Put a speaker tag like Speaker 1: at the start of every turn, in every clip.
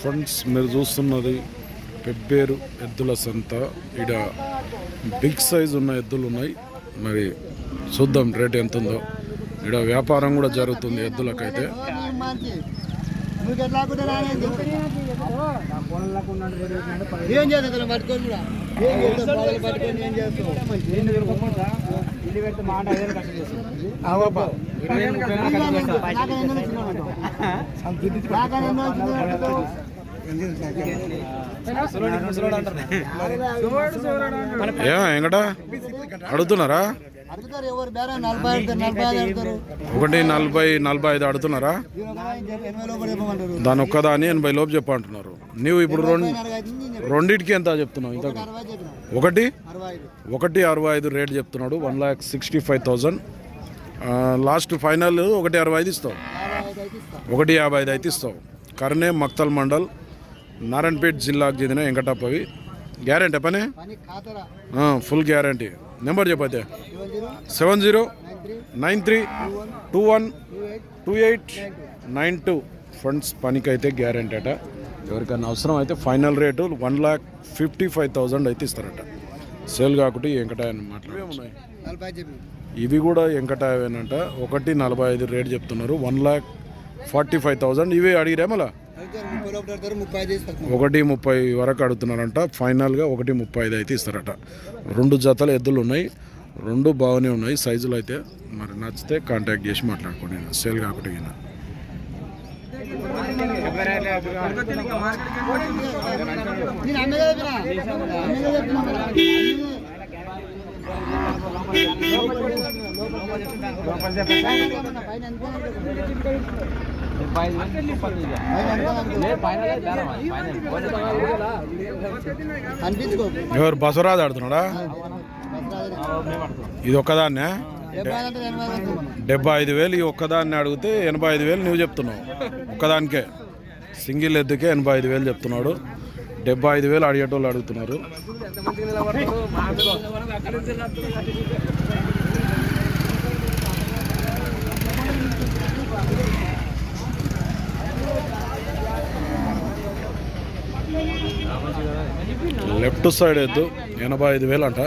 Speaker 1: Friends మీరు చూస్తున్నది పెబ్బేరు ఎద్దుల సంత. ఇడ బిగ్ సైజ్ ఉన్న ఎద్దులు ఉన్నాయి. మరి చూద్దాం రేట్ ఎంత ఉందో ఇడ వ్యాపారం కూడా జరుగుతుంది ఎద్దులకైతే.
Speaker 2: ఏం చేస్తాను
Speaker 1: అడుగుతున్నారా? ఒకటి నలభై నలభై ఐదు అడుగుతున్నారా?
Speaker 2: దాని ఒక్కదా అని ఎనభై
Speaker 1: దాని ఒక్కదాని ఎనభై లోపు చెప్పంటున్నారు నీవు ఇప్పుడు రెండు రెండింటికి ఎంత చెప్తున్నావు ఇంత ఒకటి? ఒకటి అరవై ఐదు రేట్ చెప్తున్నాడు one lakh sixty five thousand last final ఒకటి అరవై ఐదు ఇస్తావు. ఒకటి యాభై ఐదు అయితే ఇస్తావు. కర్నే మక్తల్ మండల్. నారాయణపేట్ జిల్లాకు చెందిన వెంకటప్పవి గ్యారంటీ పని? Full guarantee. Number చెప్పైతే
Speaker 2: seven zero nine three two one
Speaker 1: two
Speaker 2: eight
Speaker 1: nine two. Funds పనికి అయితే గ్యారంటీ అట. ఎవరికైనా అవసరం అయితే final rate one lakh fifty five thousand అయితే ఇస్తారట. సేల్ కాకుండా వెంకటాయని మాట్లాడే ఇవి కూడా వెంకటాయవేనంట ఒకటి నలభై ఐదు రేట్ చెప్తున్నారు. One lakh forty five thousand ఇవే అడిగిరే మళ్ళా?
Speaker 2: లోపల
Speaker 1: ఒకటి ముప్పై వరకు అడుగుతున్నారంట. ఫైనల్గా ఒకటి ముప్పై ఐదు అయితే ఇస్తారట. రెండు జతల ఎద్దులు ఉన్నాయి. రెండు బాగానే ఉన్నాయి. సైజులు అయితే మరి నచ్చితే కాంటాక్ట్ చేసి మాట్లాడుకోండి. సేల్ కాకుండా ఈయన.
Speaker 2: నేను
Speaker 1: ఎవరు బసవరాజు ఆడుతున్నాడా? ఇది ఒక్కదాన్నే?
Speaker 2: డెబ్బై ఐదు
Speaker 1: డెబ్బై ఐదు వేలు ఈ ఒక్కదాన్ని అడిగితే ఎనభై ఐదు వేలు నువ్వు చెప్తున్నావు. ఒక్కదానికే. సింగిల్ ఎద్దుకే ఎనభై ఐదు వేలు చెప్తున్నాడు. డెబ్బై ఐదు వేలు అడిగేటోళ్ళు అడుగుతున్నారు. లెఫ్ట్ సైడ్ ఎద్దు ఎనభై ఐదు వేలు అంట?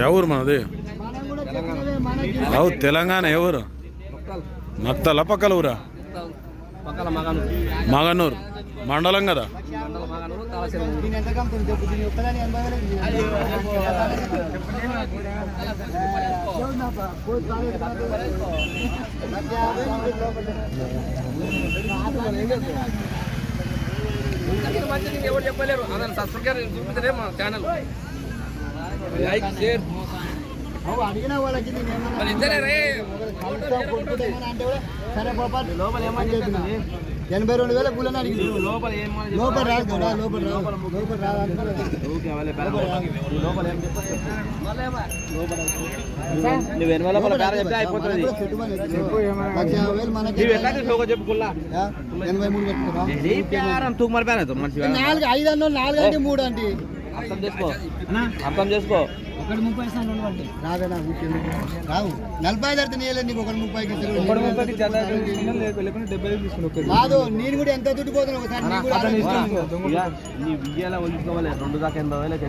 Speaker 1: ఎవరు మనది
Speaker 2: మనం కూడా చెప్పినవే మనకి
Speaker 1: అవు తెలంగాణ ఎవరు? నత్తల పక్కల ఊరా? మాగన్నూరు మండలం కదా?
Speaker 3: ఎవరు చెప్పలేరు. అదే సబ్స్క్రైబ్ చూపితేనే మా ఛానల్. లైక్ షేర్
Speaker 2: అడిగిన వాళ్ళకి సరే లోపల ఏమని చెప్పిన ఎనభై రెండు వేల కూలని అడిగింది.
Speaker 3: లోపల
Speaker 2: రాదు కదా లోపల లోపల రాదు.
Speaker 3: నువ్వు చెప్తే అయిపోతుంది.
Speaker 2: మనకు. లక్ష యాభై వేలు ఎనభై మూడు
Speaker 3: తూకు మంచి
Speaker 2: నాలుగు ఐదు అన్న నాలుగు అంటే మూడు అంటే.
Speaker 3: అర్థం చేసుకో. అర్థం చేసుకో.
Speaker 2: రావేనా రావు నలభై ఐదు నీళ్ళు నీకు ఒకటి ముప్పైకి ఇస్తారు. కాదు నేను కూడా ఎంత దుడ్డిపోతున్నా ఒకసారి నేను కూడా ఆలోచిస్తాను.
Speaker 3: ఇక నీ విజయాల వదులుకోవాలి రెండు దాకా ఎనభై వేలు అయితే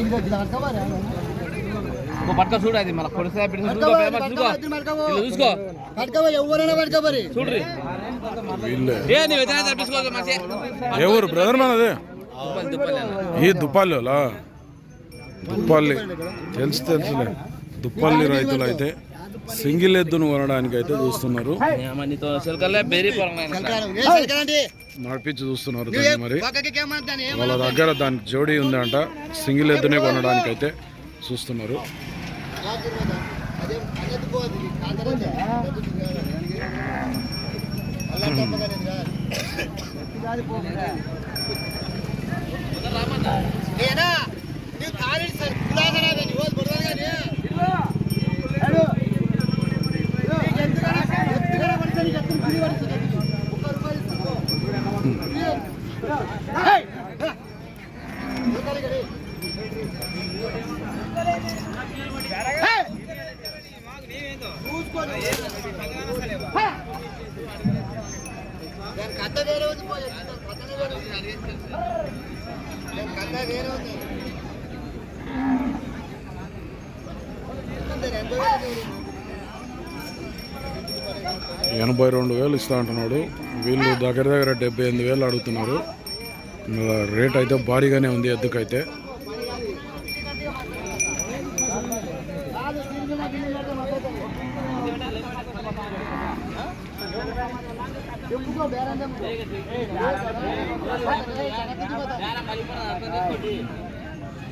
Speaker 2: ఇది ఇది అడకవారా?
Speaker 3: పట్టుక చూడు అది మళ్ళీ కొడుకు. చూసుకో.
Speaker 2: ఎవరైనా పట్టుకోవాలి
Speaker 3: చూడ్రి. ఏ నీ వెతనా తప్పించుకోదు మంచి
Speaker 1: ఎవరు? బ్రదర్ మనది?
Speaker 3: దుప్పలు దుప్పలు
Speaker 1: ఈ దుప్పాలోలా తెలుసు తెలుసులే. దుప్పల్లి రైతులు అయితే సింగిల్ ఎద్దును కొనడానికి అయితే చూస్తున్నారు. నడిపించి చూస్తున్నారు దాన్ని మరి. వాళ్ళ దగ్గర దానికి జోడీ ఉంది అంట సింగిల్ ఎద్దునే కొనడానికి అయితే చూస్తున్నారు.
Speaker 2: అదే
Speaker 1: ఎనభై రెండు వేలు ఇస్తా అంటున్నాడు. వీళ్ళు దగ్గర దగ్గర డెబ్బై ఎనిమిది వేలు అడుగుతున్నారు. రేట్ అయితే భారీగానే ఉంది ఎద్దుకైతే.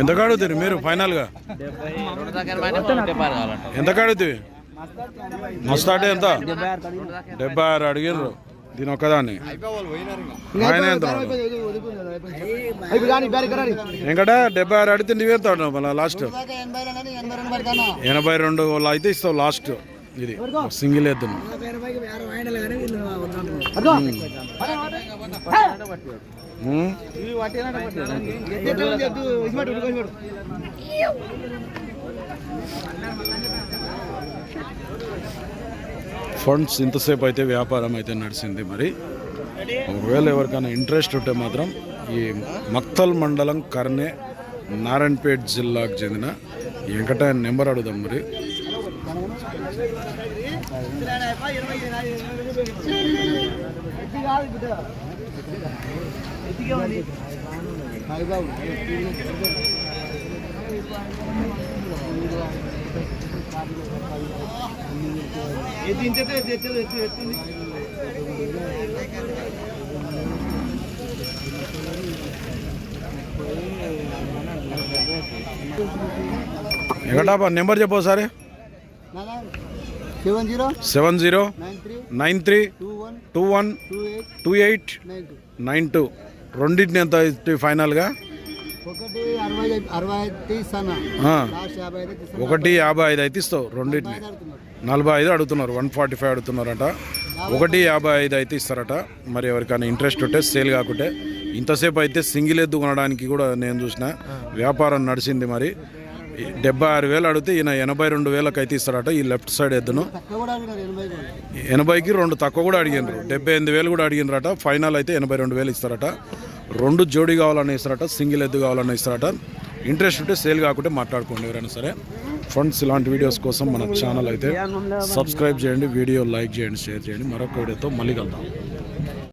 Speaker 1: ఎంత కాడుతుంది మీరు ఫైనల్గా? ఎంత కాడుతుంది మస్తు అంటే ఎంత? డెబ్బై ఆరు అడిగిర్రు. దీని ఒక్కదాన్ని. ఆయన ఎంత ఇంకట డెబ్బై ఆరు అడిగితే నువ్వు ఎంత మళ్ళీ లాస్ట్?
Speaker 2: ఎనభై రెండు
Speaker 1: వాళ్ళు అయితే ఇస్తావు లాస్ట్. ఇది సింగిల్ ఎద్దు ఫండ్స్ ఇంతసేపు అయితే వ్యాపారం అయితే నడిచింది మరి. ఒకవేళ ఎవరికైనా ఇంట్రెస్ట్ ఉంటే మాత్రం ఈ మక్తల్ మండలం కర్నే నారాయణపేట్ జిల్లాకు చెందిన వెంకటాయన నెంబర్ అడుగుదాం మరి. వెంకటాపా నెంబర్ చెప్పు ఒకసారి
Speaker 2: seven zero
Speaker 1: seven zero
Speaker 2: nine three
Speaker 1: nine three
Speaker 2: two one
Speaker 1: two one
Speaker 2: two eight
Speaker 1: two eight
Speaker 2: nine two.
Speaker 1: రెండింటిని ఎంత ఫైనల్గా?
Speaker 2: ఒకటి యాభై ఐదు
Speaker 1: అయితే ఇస్తావు రెండింటిని. నలభై ఐదు అడుగుతున్నారు. వన్ ఫార్టీ ఫైవ్ అడుగుతున్నారట. ఒకటి యాభై ఐదు అయితే ఇస్తారట. మరి ఎవరికైనా ఇంట్రెస్ట్ ఉంటే సేల్ కాకుంటే. ఇంతసేపు అయితే సింగిల్ ఎద్దు కొనడానికి కూడా నేను చూసిన వ్యాపారం నడిచింది మరి. డెబ్బై ఆరు వేలు అడిగితే ఈయన ఎనభై రెండు వేలకు అయితే ఇస్తారట ఈ లెఫ్ట్ సైడ్ ఎద్దును. ఎనభైకి రెండు తక్కువ కూడా అడిగినారు డెబ్బై ఎనిమిది వేలు కూడా అడిగినరట ఫైనల్ అయితే ఎనభై రెండు వేలు ఇస్తారట. రెండు జోడీ కావాలని ఇస్తారట సింగిల్ ఎద్దు కావాలని ఇస్తారట. ఇంట్రెస్ట్ ఉంటే సేల్ కాకుంటే మాట్లాడుకోండి ఎవరైనా సరే. ఫ్రెండ్స్ ఇలాంటి వీడియోస్ కోసం మన ఛానల్ అయితే సబ్స్క్రైబ్ చేయండి వీడియో లైక్ చేయండి షేర్ చేయండి. మరొక వీడియోతో మళ్ళీ కలుద్దాం.